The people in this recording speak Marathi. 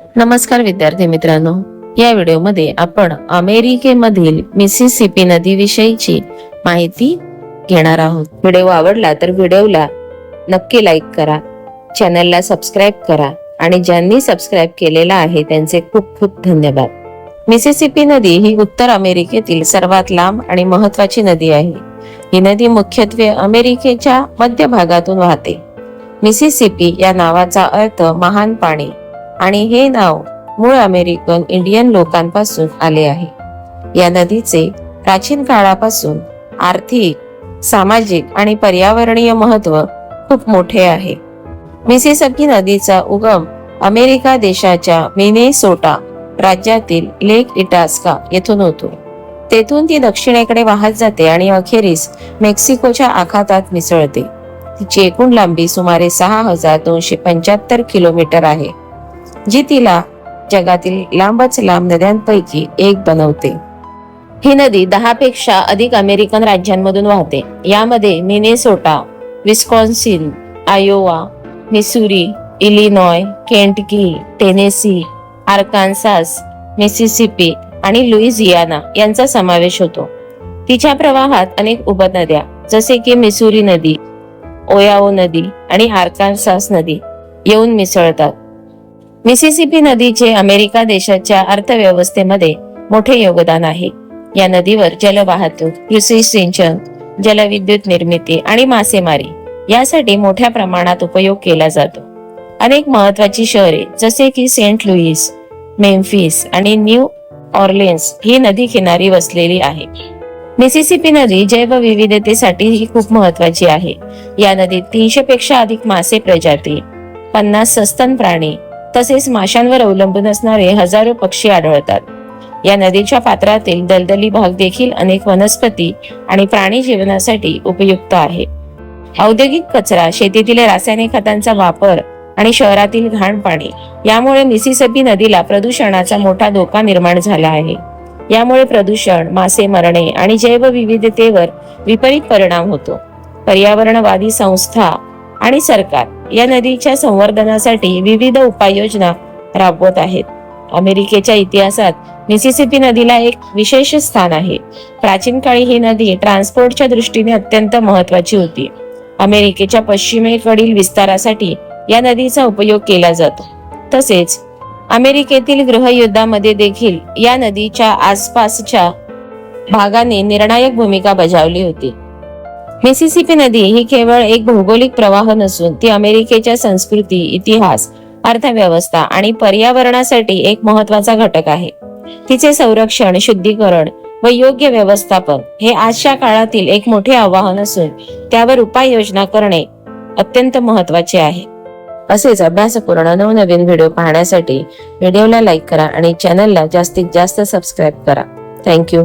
नमस्कार विद्यार्थी मित्रांनो. या व्हिडिओमध्ये आपण अमेरिकेमधील मिसिसिपी नदीविषयीची माहिती घेणार आहोत. व्हिडिओ आवडला तर व्हिडिओला नक्की लाईक करा चॅनलला सबस्क्राईब करा आणि ज्यांनी सबस्क्राईब केलेला आहे त्यांचे खूप खूप धन्यवाद. मिसिसिपी नदी ही उत्तर अमेरिकेतील सर्वात लांब आणि महत्वाची नदी आहे. ही नदी मुख्यत्वे अमेरिकेच्या मध्य भागातून वाहते. मिसिसिपी या नावाचा अर्थ महान पाणी. आणि हे नाव मूळ अमेरिकन इंडियन लोकांपासून आले आहे. या नदीचे प्राचीन काळापासून आर्थिक सामाजिक आणि पर्यावरणीय महत्त्व खूप मोठे आहे. मिसिसकी नदीचा उगम अमेरिका देशाच्या मिनेसोटा राज्यातील लेक इटास्का येथून होतो. तेथून ती दक्षिणेकडे वाहत जाते आणि अखेरीस मेक्सिकोच्या आखातात मिसळते. तिची एकूण लांबी सुमारे सहा हजार दोनशे पंच्याहत्तर किलोमीटर आहे. जी तिला जगातील लांबच लांब नद्यांपैकी एक बनवते. ही नदी दहा पेक्षा अधिक अमेरिकन राज्यांमधून वाहते. यामध्ये Minnesota Wisconsin Iowa Missouri Illinois Kentucky Tennessee Arkansas Mississippi आणि लुईझियाना यांचा समावेश होतो. तिच्या प्रवाहात अनेक उपनद्या जसे की मिसुरी नदी ओयाओ नदी आणि आर्कान्सास नदी येऊन मिसळतात. मिसिसिपी नदीचे अमेरिका देशाच्या अर्थव्यवस्थेमध्ये मोठे योगदान आहे. या नदीवर जलवाहतूक कृषी सिंचन जलविद्युत निर्मिती आणि मासेमारी यासाठी मोठ्या प्रमाणात उपयोग केला जातो. अनेक महत्वाची शहरे जसे की सेंट लुईस मेम्फिस आणि न्यू ऑर्लिन्स ही नदी किनारी वसलेली आहे. मिसिसिपी नदी जैवविविधतेसाठी ही खूप महत्वाची आहे. या नदीत तीनशे पेक्षा अधिक मासे प्रजाती पन्नास सस्तन प्राणी तसेच माशांवर अवलंबून असणारे हजारो पक्षी आढळतात. या नदीच्या पात्रातील दलदली भाग देखील अनेक वनस्पती आणि प्राणी जीवनासाठी उपयुक्त आहे. औद्योगिक कचरा शेतीतील रासायनिक खतांचा वापर आणि शहरातील घाण पाणी यामुळे मिसिसिपी नदीला प्रदूषणाचा मोठा धोका निर्माण झाला आहे. यामुळे प्रदूषण मासे मरणे आणि जैवविविधतेवर विपरीत परिणाम होतो. पर्यावरणवादी संस्था आणि सरकार या नदीच्या संवर्धनासाठी विविध उपाययोजना राबवत आहेत. अमेरिकेच्या इतिहासात मिसिसिपी नदीला एक विशेष स्थान आहे. प्राचीन काळी ही नदी ट्रान्सपोर्टच्या दृष्टीने अत्यंत महत्वाची होती. अमेरिकेच्या पश्चिमेकडील विस्तारासाठी या नदीचा उपयोग केला जातो. तसेच अमेरिकेतील गृहयुद्धामध्ये देखील या नदीच्या आसपासच्या भागाने निर्णायक भूमिका बजावली होती. मिसिसिपी नदी ही केवळ एक भौगोलिक प्रवाह नसून ती अमेरिकेच्या संस्कृती इतिहास अर्थव्यवस्था आणि पर्यावरणासाठी एक महत्त्वाचा घटक आहे. तिचे संरक्षण शुद्धीकरण व योग्य व्यवस्थापन हे आजच्या काळातील एक मोठे आव्हान असून त्यावर उपाययोजना करणे अत्यंत महत्त्वाचे आहे. असेच अभ्यासपूर्ण नवनवीन व्हिडिओ पाहण्यासाठी व्हिडिओला लाईक करा आणि चॅनलला जास्तीत जास्त सबस्क्राईब करा. थँक्यू.